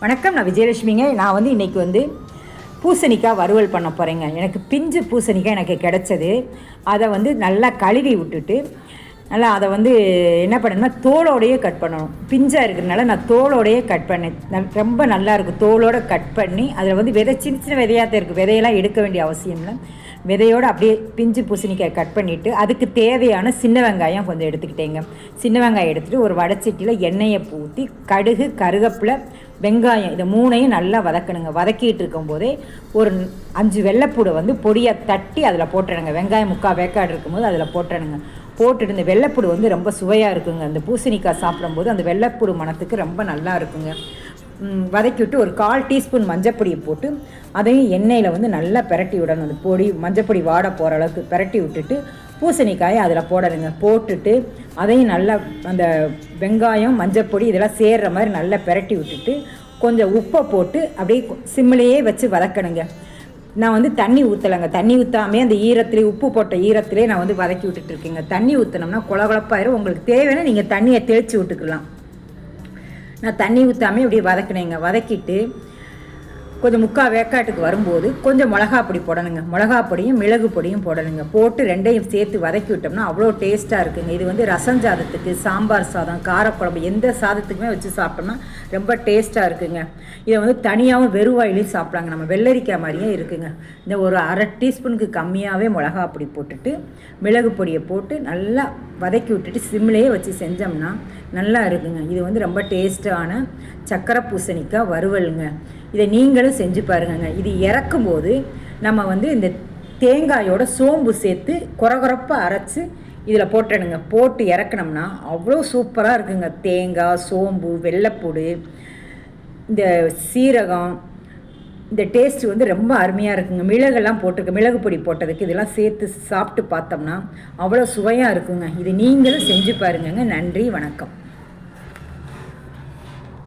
வணக்கம் நான் விஜயலட்சுமிங்க. நான் வந்து இன்றைக்கி வந்து பூசணிக்காய் வறுவல் பண்ண போகிறேங்க எனக்கு பிஞ்சு பூசணிக்காய் எனக்கு கிடைச்சது. அதை வந்து நல்லா கழுவி விட்டுட்டு நல்லா அதை வந்து என்ன பண்ணணும்னா தோலோடையே கட் பண்ணணும். பிஞ்சாக இருக்கிறதுனால நான் தோலோடையே கட் பண்ணேன். ரொம்ப நல்லா இருக்கும். தோலோட கட் பண்ணி அதில் வந்து விதை சின்ன சின்ன விதையாக தான் இருக்குது விதையெல்லாம் எடுக்க வேண்டிய அவசியம் இல்லை. விதையோடு அப்படியே பிஞ்சு பூசணிக்காய் கட் பண்ணிவிட்டு அதுக்கு தேவையான சின்ன வெங்காயம் கொஞ்சம் எடுத்துக்கிட்டேங்க. சின்ன வெங்காயம் எடுத்துகிட்டு ஒரு வடச்சட்டியில் எண்ணெயை ஊற்றி கடுகு கருகப்பில் வெங்காயம் இதை மூணையும் நல்லா வதக்கணுங்க. வதக்கிட்டு இருக்கும்போதே ஒரு அஞ்சு வெள்ளைப்பூடை வந்து பொடியாக தட்டி அதில் போட்டுடுங்க வெங்காயம் முக்கால் வேக்காடு இருக்கும்போது அதில் போட்டுடுங்க போட்டுட்டு இந்த வெள்ளைப்பூடு வந்து ரொம்ப சுவையாக இருக்குங்க. அந்த பூசணிக்காய் சாப்பிடும்போது அந்த வெள்ளைப்பூடு மணத்துக்கு ரொம்ப நல்லா இருக்குங்க. வதக்கிவிட்டு வதக்கி விட்டு ஒரு கால் டீஸ்பூன் மஞ்சப்பொடியை போட்டு அதையும் எண்ணெயில் வந்து நல்லா பிரட்டி விடணும். அந்த பொடி மஞ்சப்பொடி வாட போகிற அளவுக்கு பிரட்டி விட்டுட்டு பூசணிக்காயை அதில் போடணுங்க. போட்டுட்டு அதையும் நல்லா அந்த வெங்காயம் மஞ்சப்பொடி இதெல்லாம் சேர்ற மாதிரி நல்லா பிரட்டி விட்டுட்டு கொஞ்சம் உப்பை போட்டு அப்படியே சிம்மிலேயே வச்சு வதக்கணுங்க. நான் வந்து தண்ணி ஊற்றலைங்க தண்ணி ஊற்றாமே அந்த ஈரத்திலே உப்பு போட்ட ஈரத்திலே நான் வந்து வதக்கி விட்டுட்டு இருக்கேங்க. தண்ணி ஊற்றினோம்னா குழகுழப்பாயிரும். உங்களுக்கு தேவைன்னா நீங்கள் தண்ணியை தெளித்து விட்டுக்கலாம். நான் தண்ணி ஊற்றாமல் இப்படி வதக்கினேங்க. வதக்கிட்டு கொஞ்சம் முக்கால் வேக்காட்டுக்கு வரும்போது கொஞ்சம் மிளகா பொடி போடணுங்க. மிளகா பொடியும் மிளகு பொடியும் போடணுங்க. போட்டு ரெண்டையும் சேர்த்து வதக்கி விட்டோம்னா அவ்வளோ டேஸ்ட்டாக இருக்குங்க. இது வந்து ரசம் சாதத்துக்கு சாம்பார் சாதம் காரக்குழம்பு எந்த சாதத்துக்குமே வச்சு சாப்பிட்டோம்னா ரொம்ப டேஸ்ட்டாக இருக்குங்க. இதை வந்து தனியாகவும் வெறுவாயிலையும் சாப்பிட்லாங்க. நம்ம வெள்ளரிக்காய் மாதிரியே இருக்குங்க. இந்த ஒரு அரை டீஸ்பூனுக்கு கம்மியாகவே மிளகா பொடி போட்டுட்டு மிளகு பொடியை போட்டு நல்லா வதக்கி விட்டுட்டு சிம்லேயே வச்சு செஞ்சோம்னா நல்லா இருக்குங்க. இது வந்து ரொம்ப டேஸ்ட்டான சக்கரை பூசணிக்காய் வறுவலுங்க. இதை நீங்களும் செஞ்சு பாருங்கங்க. இது இறக்கும்போது நம்ம வந்து இந்த தேங்காயோட சோம்பு சேர்த்து குறகுறப்பாக அரைச்சி இதில் போட்டுடுங்க போட்டு இறக்குனோம்னா அவ்வளோ சூப்பராக இருக்குங்க. தேங்காய் சோம்பு வெள்ளைப்பூடு இந்த சீரகம் இந்த டேஸ்ட் வந்து ரொம்ப அருமையாக இருக்குங்க. மிளகெல்லாம் போட்டிருக்கு. மிளகு பொடி போட்டதுக்கு இதெல்லாம் சேர்த்து சாப்பிட்டு பார்த்தோம்னா அவ்வளோ சுவையாக இருக்குங்க. இது நீங்களும் செஞ்சு பாருங்கங்க. நன்றி வணக்கம்.